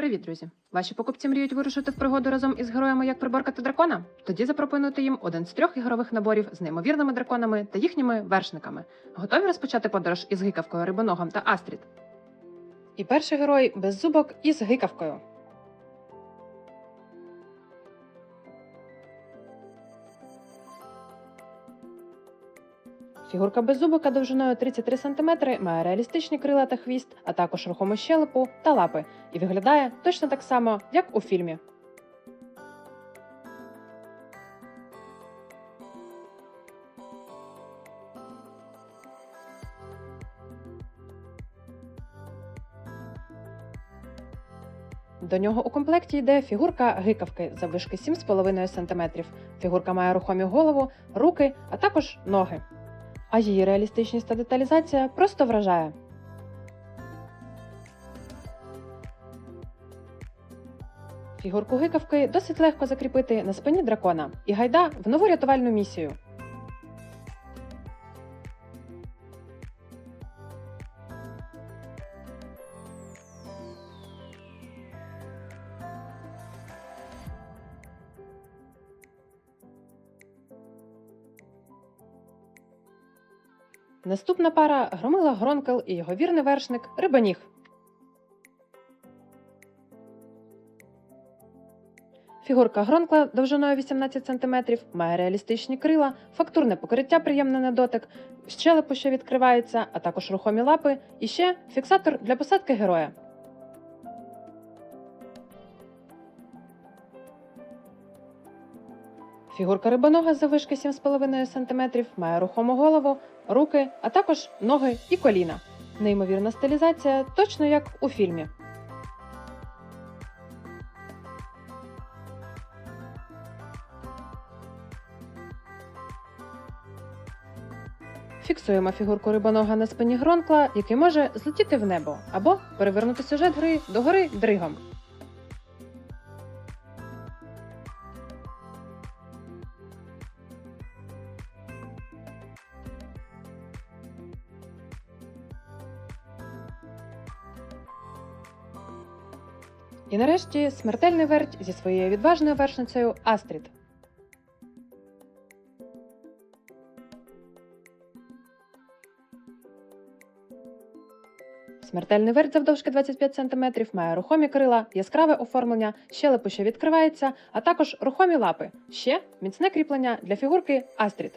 Привіт, друзі! Ваші покупці мріють вирушити в пригоду разом із героями як приборкати дракона? Тоді запропонуйте їм один з трьох ігрових наборів з неймовірними драконами та їхніми вершниками. Готові розпочати подорож із гикавкою, рибоногом та Астрід? І перший герой беззубок із гикавкою. Фігурка беззубика довжиною 33 см має реалістичні крила та хвіст, а також рухому щелепу та лапи, і виглядає точно так само, як у фільмі. До нього у комплекті йде фігурка гикавки заввишки 7,5 см. Фігурка має рухомі голову, руки, а також ноги. А її реалістичність та деталізація просто вражає. Фігурку гикавки досить легко закріпити на спині дракона і гайда в нову рятувальну місію. Наступна пара громила Гронкел і його вірний вершник Рибаніг. Фігурка Гронкла довжиною 18 см має реалістичні крила, фактурне покриття приємне на дотик, щелепу, що відкривається, а також рухомі лапи і ще фіксатор для посадки героя. Фігурка рибонога заввишки 7,5 см має рухому голову, руки, а також ноги і коліна. Неймовірна стилізація, точно як у фільмі. Фіксуємо фігурку рибонога на спині гронкла, який може злетіти в небо або перевернути сюжет гри догори дригом. І нарешті смертельний верть зі своєю відважною вершницею Астрід. Смертельний верть завдовжки 25 см має рухомі крила, яскраве оформлення, щелепу, що відкривається, а також рухомі лапи. Ще міцне кріплення для фігурки Астрід.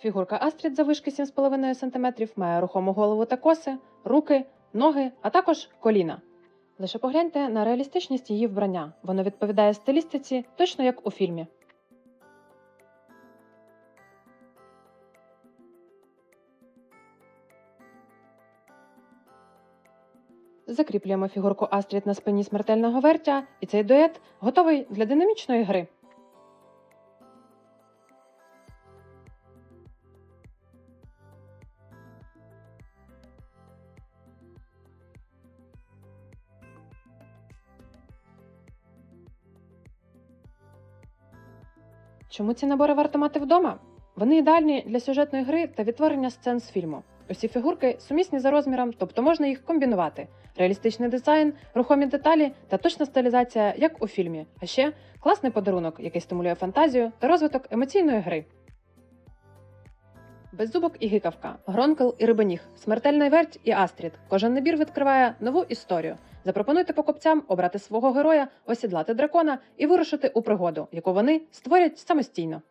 Фігурка Астрід заввишки 7,5 см має рухому голову та коси, руки, ноги, а також коліна. Лише погляньте на реалістичність її вбрання. Воно відповідає стилістиці, точно як у фільмі. Закріплюємо фігурку Астрід на спині смертельного вертя, і цей дует готовий для динамічної гри. Чому ці набори варто мати вдома? Вони ідеальні для сюжетної гри та відтворення сцен з фільму. Усі фігурки сумісні за розміром, тобто можна їх комбінувати. Реалістичний дизайн, рухомі деталі та точна стилізація, як у фільмі. А ще класний подарунок, який стимулює фантазію та розвиток емоційної гри. Беззубок і гикавка, гронкел і рибаніг, смертельний верть і астрід. Кожен набір відкриває нову історію. Запропонуйте покупцям обрати свого героя, осідлати дракона і вирушити у пригоду, яку вони створять самостійно.